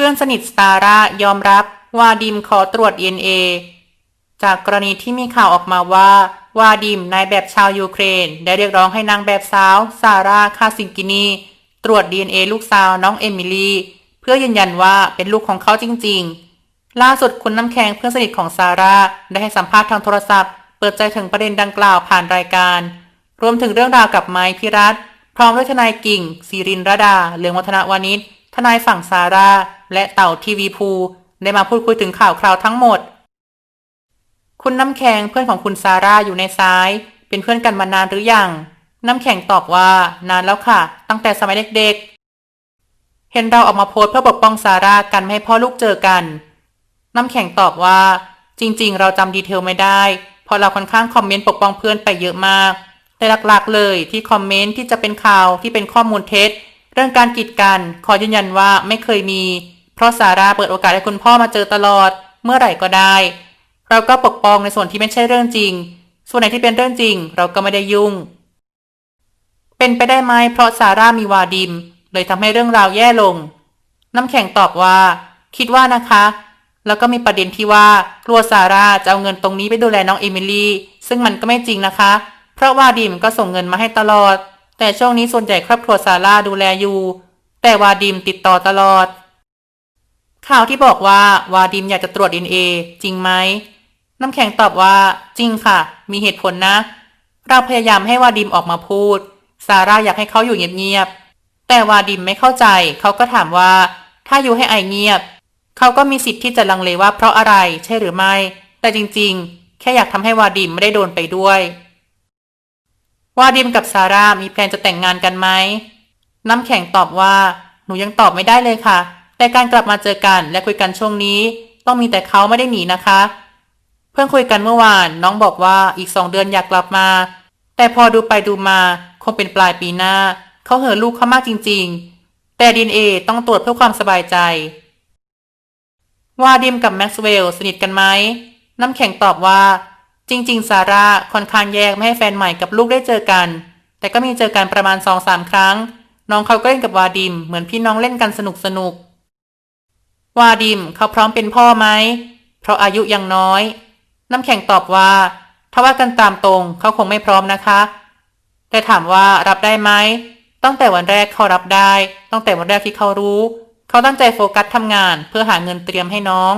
พื่อนสนิทสตาร่ายอมรับว่าดิมขอตรวจ DNA จากกรณีที่มีข่าวออกมาว่า วาดิมนายแบบชาวยูเครน ได้เรียกร้องให้นางแบบสาวซาร่าคาซิงกินีตรวจ DNA ลูกสาวน้องเอมิลีเพื่อยืนยันว่าเป็นลูกของเขาจริง ๆ ล่าสุดคุณน้ำแข็งเพื่อนสนิทของซาร่าได้ให้สัมภาษณ์ทางโทรศัพท์ เปิดใจถึงประเด็นดังกล่าวผ่านรายการ รวมถึงเรื่องราวกับไม้พิรัตพร้อมด้วยทนายกิ่งศิรินรดาเหลืองวัฒนวานิช นายฝั่งซาร่า และเต่าทีวีภูได้มาพูดคุยถึงข่าวคราวทั้งหมด คุณน้ำแข็งเพื่อนของคุณซาร่าอยู่ในซ้าย เป็นเพื่อนกันมานานหรือยัง น้ำแข็งตอบว่านานแล้วค่ะ ตั้งแต่สมัยเด็กๆ เห็นเราออกมาโพสเพื่อปกป้องซาร่ากันไม่ให้พ่อลูกเจอกัน น้ำแข็งตอบว่า จริง ๆ เราจำดีเทลไม่ได้เพราะเราค่อนข้างคอมเมนต์ปกป้องเพื่อนไปเยอะมากแต่หลักๆเลยที่คอมเมนต์ที่จะเป็นข่าวที่เป็นข้อมูลเท็จ เรื่องการกีดกันขอยืนยันว่าไม่เคยมี เพราะซาร่าเปิดโอกาสให้คุณพ่อมาเจอตลอด เมื่อไหร่ก็ได้ เราก็ปกป้องในส่วนที่ไม่ใช่เรื่องจริง ส่วนไหนที่เป็นเรื่องจริง เราก็ไม่ได้ยุ่ง เป็นไปได้ไหมเพราะซาร่ามีวาดิม เลยทำให้เรื่องราวแย่ลง น้ำแข็งตอบว่า คิดว่านะคะ แล้วก็มีประเด็นที่ว่ากลัวซาร่าจะเอาเงินตรงนี้ไปดูแลน้องเอมิลี่ซึ่งมันก็ไม่จริงนะคะ เพราะวาดิมก็ส่งเงินมาให้ตลอด แต่ช่วงนี้ส่วนใหญ่ครอบครัวซาร่าดูแลอยู่ แต่วาดิมติดต่อตลอด ข่าวที่บอกว่าวาดิมอยากจะตรวจ DNA จริงไหม น้ำแข็งตอบว่า จริงค่ะ มีเหตุผลนะ เราพยายามให้วาดิมออกมาพูด ซาร่าอยากให้เขาอยู่เงียบๆ แต่วาดิมไม่เข้าใจ เขาก็ถามว่า ถ้าอยู่ให้ไอเงียบ เขาก็มีสิทธิ์ที่จะลังเลว่าเพราะอะไรใช่หรือไม่ แต่จริงๆ แค่อยากทำให้วาดิมไม่ได้โดนไปด้วย ว่าดิมกับซาร่ามีแพลนจะแต่งงานกันไหม น้ำแข็งตอบว่า หนูยังตอบไม่ได้เลยค่ะ แต่การกลับมาเจอกันและคุยกันช่วงนี้ ต้องมีแต่เขาไม่ได้หนีนะคะ เพิ่งคุยกันเมื่อวานน้องบอกว่าอีกสองเดือนอยากกลับมา แต่พอดูไปดูมาคงเป็นปลายปีหน้า เขาเห่อลูกเขามากจริง ๆ แต่ดีเอต้องตรวจเพื่อความสบายใจ ว่าดิมกับแม็กซ์เวลล์สนิทกันไหม น้ำแข็งตอบว่า จริง ๆ ซาร่าค่อนข้างแยกไม่ให้แฟนใหม่กับลูกได้เจอกัน แต่ก็มีเจอกันประมาณสองสามครั้ง น้องเขาก็เล่นกับวาดิม เหมือนพี่น้องเล่นกันสนุกสนุกๆวาดิมเขาพร้อมเป็นพ่อไหม เพราะอายุยังน้อย น้ำแข็งตอบว่า ถ้าว่ากันตามตรงเขาคงไม่พร้อมนะคะ แต่ถามว่ารับได้ไหม ตั้งแต่วันแรกเขารับได้ ตั้งแต่วันแรกที่เขารู้ เขาตั้งใจโฟกัสทำงาน เพื่อหาเงินเตรียมให้น้อง